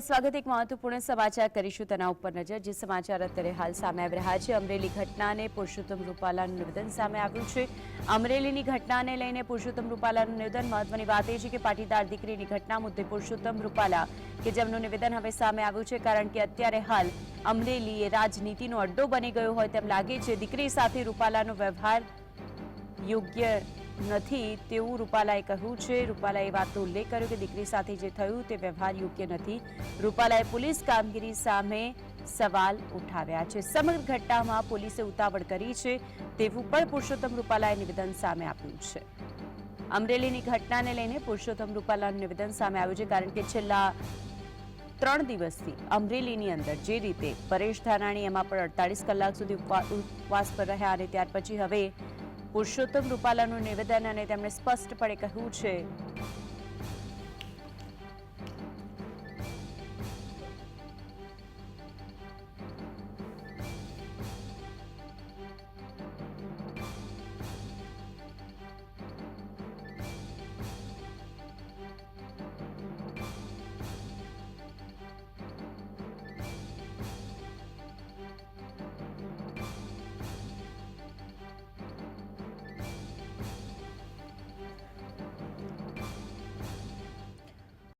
સ્વાગત. એક મહત્વપૂર્ણ સમાચાર કરીશું તેના ઉપર નજર, જે સમાચાર અત્યારે હાલ સામે આવી રહ્યા છે. અમરેલી ઘટનાને પુરુષોત્તમ રૂપાલાનું નિવેદન સામે આવ્યું છે. અમરેલીની ઘટનાને લઈને પુરુષોત્તમ રૂપાલાનું નિવેદન મહત્વની વાત એ છે કે પાટીદાર દીકરીની ઘટના મુદ્દે પુરુષોત્તમ રૂપાલા કે જેમનું નિવેદન હવે સામે આવ્યું છે, કારણ કે અત્યારે હાલ અમરેલી એ રાજનીતિનો અડ્ડો બની ગયો હોય તેમ લાગે છે. દીકરી સાથે રૂપાલાનો વ્યવહાર યોગ્ય નથી તેવું રૂપાલાએ કહ્યું છે. રૂપાલાએ વાતનો ઉલ્લેખ કર્યો કે દીકરી સાથે જે થયું તે વ્યવહાર યોગ્ય નથી. રૂપાલાએ પોલીસ કામગીરી સામે સવાલ ઉઠાવ્યા છે. સમગ્ર ઘટનામાં પોલીસે ઉતાવળ કરી છે તેવું પણ પુરુષોત્તમ રૂપાલાએ નિવેદન સામે આપ્યું છે. અમરેલીની ઘટનાને લઈને પુરુષોત્તમ રૂપાલાનું નિવેદન સામે આવ્યું છે કારણ કે છેલ્લા ત્રણ દિવસથી અમરેલીની અંદર જે રીતે પરેશ ધાનાણી એમાં પણ અડતાલીસ કલાક સુધી ઉપવા- ઉપવાસ પર રહ્યા અને ત્યાર પછી હવે પુરુષોત્તમ રૂપાલાનું નિવેદન અને તેમણે સ્પષ્ટપણે કહ્યું છે.